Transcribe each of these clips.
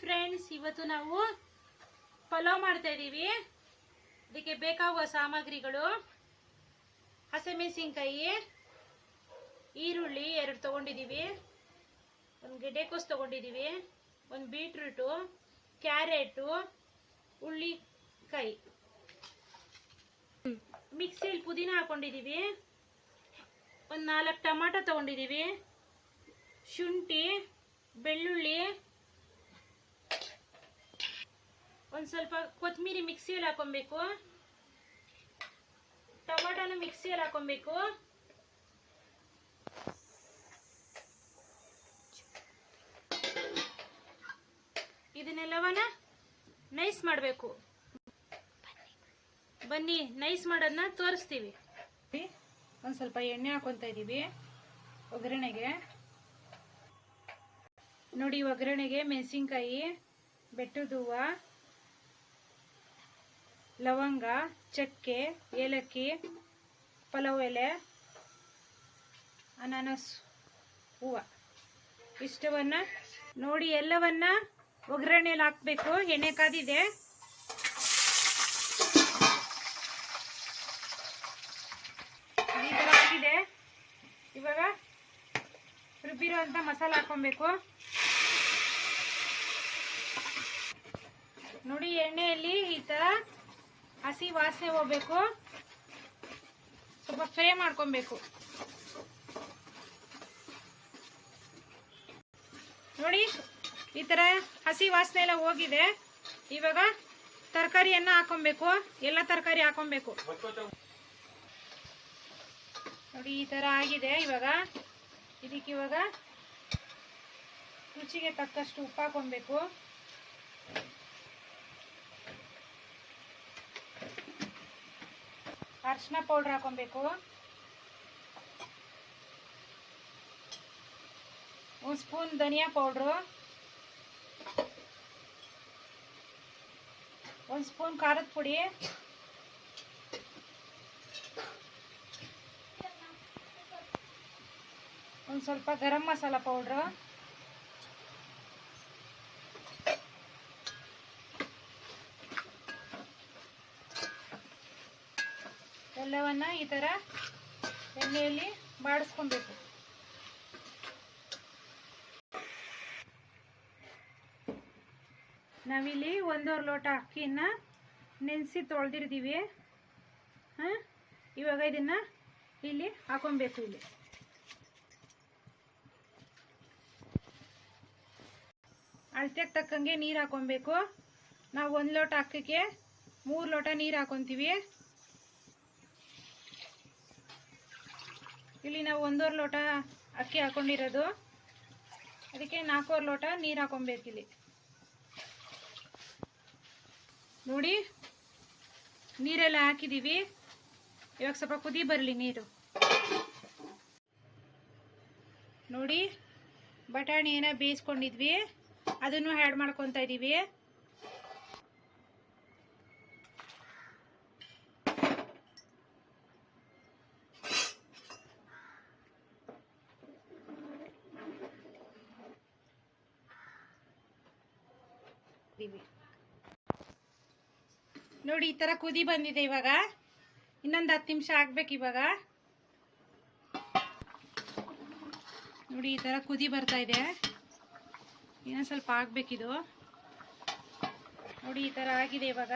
Friends ಇವತ್ತು ನಾವು ಪಲಾವ್ ಮಾಡ್ತಾ ಇದ್ದೀವಿ ಇದಕ್ಕೆ ಬೇಕಾಗುವ ಸಾಮಗ್ರಿಗಳು, ಹಸಿಮೆಣಸಿನ್ಕಾಯಿ, ಈರುಳ್ಳಿ ಎರಡು ತೊಗೊಂಡಿದ್ದೀವಿ ಒಂದು ಗೆಡ್ಡೆಕೋಸು ತೊಗೊಂಡಿದ್ದೀವಿ ಒಂದು ಬೀಟ್ರೂಟು, ಕ್ಯಾರೆಟು, ಉಳ್ಳಿಕಾಯಿ. ಮಿಕ್ಸಿಲಿ ಪುದೀನ ಹಾಕೊಂಡಿದ್ದೀವಿ ಒಂದು ನಾಲ್ಕು ಟಮಾಟೊ ತೊಗೊಂಡಿದ್ದೀವಿ ಶುಂಠಿ, ಬೆಳ್ಳುಳ್ಳಿ ಒಂದು ಸ್ವಲ್ಪ ಕೊತ್ತಂಬರಿ ಮಿಕ್ಸಿಯಲ್ಲಿ ಹಾಕೊಬೇಕು. ಟೊಮಾಟೊನ ಮಿಕ್ಸಿಯಲ್ಲಿ ಹಾಕೊಬೇಕು. ಇದನ್ನೆಲ್ಲವನ್ನ ನೈಸ್ ಮಾಡಬೇಕು. ಬನ್ನಿ ನೈಸ್ ಮಾಡೋದನ್ನ ತೋರಿಸ್ತೀವಿ. ಒಂದು ಸ್ವಲ್ಪ ಎಣ್ಣೆ ಹಾಕೊತಾ ಇದ್ದೀವಿ ಒಗ್ಗರಣೆಗೆ. ನೋಡಿ, ಒಗ್ಗರಣೆಗೆ ಮೆಣಸಿನ್ಕಾಯಿ, ಬೆಟ್ಟದ ಹೂವು ಲವಂಗ, ಚಕ್ಕೆ, ಏಲಕ್ಕಿ, ಪಲಾವ್ ಎಲೆ, ಅನಾನಸ್, ಹೂವು. ಇಷ್ಟವನ್ನು ನೋಡಿ ಎಲ್ಲವನ್ನ ಒಗ್ಗರಣೆಯಲ್ಲಿ ಹಾಕಬೇಕು. ಎಣ್ಣೆ ಕಾದಿದೆ. ಇವಾಗ ರುಬ್ಬಿರುವಂಥ ಮಸಾಲ ಹಾಕೊಬೇಕು ನೋಡಿ ಎಣ್ಣೆಯಲ್ಲಿ ಈ ಥರ ಹಸಿ ವಾಸನೆ ಹೋಗ್ಬೇಕು. ಸ್ವಲ್ಪ ಫ್ರೈ ಮಾಡ್ಕೊಬೇಕು. ನೋಡಿ, ಈ ತರ ಹಸಿ ವಾಸನೆ ಎಲ್ಲ ಹೋಗಿದೆ. ಇವಾಗ ತರಕಾರಿಯನ್ನ ಹಾಕೊಬೇಕು. ಎಲ್ಲ ತರಕಾರಿ ಹಾಕೊಬೇಕು. ನೋಡಿ, ಈ ತರ ಆಗಿದೆ ಇವಾಗ. ಇದಕ್ಕೆ ಇವಾಗ ರುಚಿಗೆ ತಕ್ಕಷ್ಟು ಉಪ್ಪು ಹಾಕೊಬೇಕು ಅರಿಶಿನ ಪೌಡ್ರ್ ಹಾಕೊಬೇಕು. ಒಂದು ಸ್ಪೂನ್ ಧನಿಯಾ ಪೌಡ್ರು ಒಂದು ಸ್ಪೂನ್ ಖಾರದ ಪುಡಿ. ಒಂದು ಸ್ವಲ್ಪ ಗರಂ ಮಸಾಲ ಪೌಡ್ರು ಎಲ್ಲವನ್ನ ಈ ಥರ ಎಣ್ಣೆಯಲ್ಲಿ ಬಾಡಿಸ್ಕೊಬೇಕು ನಾವಿಲ್ಲಿ ಒಂದೂವರೆ ಲೋಟ ಅಕ್ಕಿನ ನೆನೆಸಿ ತೊಳೆದಿರ್ತೀವಿ. ಹಾಂ? ಇವಾಗ ಇದನ್ನು ಇಲ್ಲಿ ಹಾಕೊಬೇಕು ಇಲ್ಲಿ. ಅಳತೆಗೆ ತಕ್ಕಂಗೆ ನೀರು ಹಾಕೊಬೇಕು. ನಾವು ಒಂದು ಲೋಟ ಅಕ್ಕಿಗೆ ಮೂರು ಲೋಟ ನೀರು ಹಾಕೊತೀವಿ. ಇಲ್ಲಿ ನಾವು ಒಂದೂವರೆ ಲೋಟ ಅಕ್ಕಿ ಹಾಕೊಂಡಿರೋದು. ಅದಕ್ಕೆ ನಾಲ್ಕೂವರೆ ಲೋಟ ನೀರು ಹಾಕೊಬೇಕಿಲ್ಲಿ ನೋಡಿ, ನೀರೆಲ್ಲ ಹಾಕಿದ್ದೀವಿ ಇವಾಗ ಸ್ವಲ್ಪ ಕುದಿ ಬರಲಿ ನೀರು. ನೋಡಿ ಬಟಾಣಿನ ಬೇಯಿಸ್ಕೊಂಡಿದ್ವಿ. ಅದನ್ನು ಆ್ಯಡ್ ಮಾಡ್ಕೊತಾ ಇದ್ದೀವಿ ನೋಡಿ, ಈ ಥರ ಕುದಿ ಬಂದಿದೆ ಇವಾಗ. ಇನ್ನೊಂದು ಹತ್ತು ನಿಮಿಷ ಆಗ್ಬೇಕು ಇವಾಗ. ನೋಡಿ, ಈ ಥರ ಕುದಿ ಬರ್ತಾ ಇದೆ. ಇನ್ನೊಂದು ಸ್ವಲ್ಪ ಆಗ್ಬೇಕಿದು. ನೋಡಿ, ಈ ಥರ ಆಗಿದೆ ಇವಾಗ.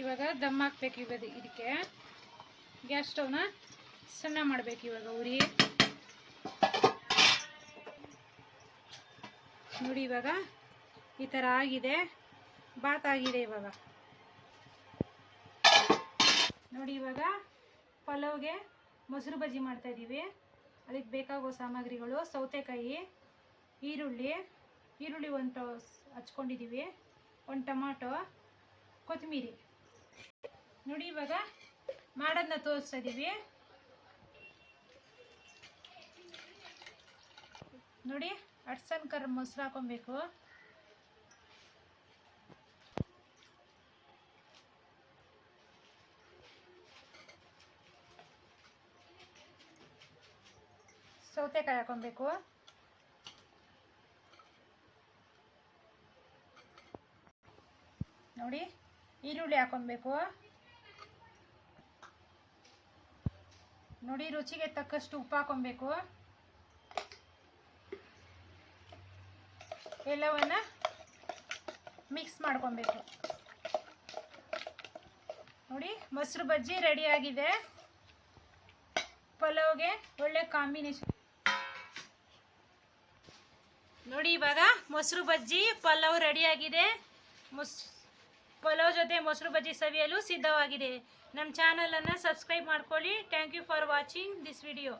ಇವಾಗ ದಮ್ ಹಾಕ್ಬೇಕು ಇವಾಗ ಇದಕ್ಕೆ. ಗ್ಯಾಸ್ ಸ್ಟವ್ನ ಸಣ್ಣ ಮಾಡ್ಬೇಕು ಇವಾಗ, ಉರಿ. ನೋಡಿ ಇವಾಗ ಈ ಥರ ಆಗಿದೆ. ಬಾತ್ ಆಗಿದೆ ಇವಾಗ. ನೋಡಿ ಇವಾಗ ಪಲಾವ್ಗೆ ಮೊಸರು ಬಜ್ಜಿ ಮಾಡ್ತಾ ಇದ್ದೀವಿ ಅದಕ್ಕೆ ಬೇಕಾಗೋ ಸಾಮಗ್ರಿಗಳು, ಸೌತೆಕಾಯಿ, ಈರುಳ್ಳಿ ಈರುಳ್ಳಿ ಒಂದು ಟೊ ಹಚ್ಕೊಂಡಿದ್ದೀವಿ ಒಂದು ಟೊಮಾಟೊ ಕೊತ್ತಂಬರಿ ನೋಡಿ ಇವಾಗ ಮಾಡೋದನ್ನ ತೋರಿಸ್ತಾ ಇದ್ದೀವಿ ನೋಡಿ ಅಡ್ಸನ್ ಕರ್ ಮೊಸರು ಹಾಕೊಬೇಕು. ಸೌತೆಕಾಯಿ ಹಾಕೊಬೇಕು. ನೋಡಿ ಈರುಳ್ಳಿ ಹಾಕೊಬೇಕು. ನೋಡಿ ರುಚಿಗೆ ತಕ್ಕಷ್ಟು ಉಪ್ಪು ಹಾಕೊಬೇಕು. ಎಲ್ಲವನ್ನ ಮಿಕ್ಸ್ ಮಾಡ್ಕೊಬೇಕು. ನೋಡಿ, ಮೊಸರು ಬಜ್ಜಿ ರೆಡಿ ಆಗಿದೆ. ಪಲಾವ್ಗೆ ಒಳ್ಳೆ ಕಾಂಬಿನೇಷನ್ ನೋಡಿ, ಇವಾಗ ಮೊಸರು ಬಜ್ಜಿ, ಪಲಾವ್ ರೆಡಿ ಆಗಿದೆ. ಮೊಸ್, ಪಲಾವ್ ಜೊತೆ ಮೊಸರು ಬಜ್ಜಿ ಸವಿಯಲು ಸಿದ್ಧವಾಗಿದೆ. ನಮ್ಮ ಚಾನಲನ್ನು ಸಬ್ಸ್ಕ್ರೈಬ್ ಮಾಡ್ಕೊಳ್ಳಿ. Thank you for watching this video